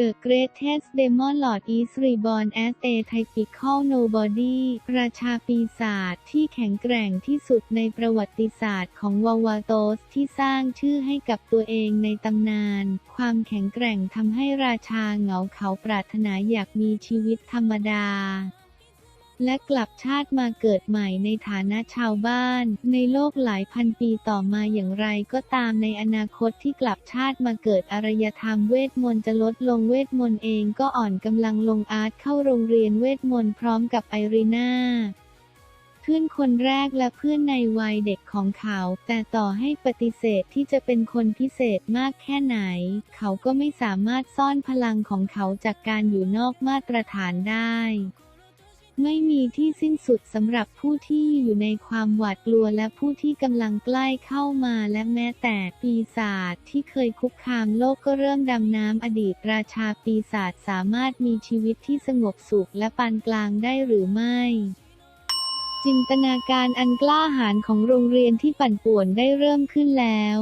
The Greatest Demon Lord is reborn as a typical nobody ราชาปีศาจที่แข็งแกร่งที่สุดในประวัติศาสตร์ของวาวาโตสที่สร้างชื่อให้กับตัวเองในตำนาน ความแข็งแกร่งทำให้ราชาเหงาเขาปรารถนาอยากมีชีวิตธรรมดา และกลับชาติมาเกิดใหม่ในฐานะชาวบ้าน ในโลกหลายพันปีต่อมาอย่างไรก็ตามในอนาคตที่กลับชาติมาเกิดอารยธรรมเวทมนต์จะลดลงเวทมนต์เองก็อ่อนกำลังลงอาร์ตเข้าโรงเรียนเวทมนต์พร้อมกับไอรีนาเพื่อนคนแรกและเพื่อนในวัยเด็กของเขา แต่ต่อให้ปฏิเสธที่จะเป็นคนพิเศษมากแค่ไหน เขาก็ไม่สามารถซ่อนพลังของเขาจากการอยู่นอกมาตรฐานได้ ไม่มีที่สิ้นสุดสำหรับผู้ที่อยู่ในความหวาดกลัวและผู้ที่กำลังใกล้เข้ามาและแม้แต่ปีศาจที่เคยคุกคามโลกก็เริ่มดำน้ำอดีตราชาปีศาจสามารถมีชีวิตที่สงบสุขและปานกลางได้หรือไม่จินตนาการอันกล้าหาญของโรงเรียนที่ปั่นป่วนได้เริ่มขึ้นแล้ว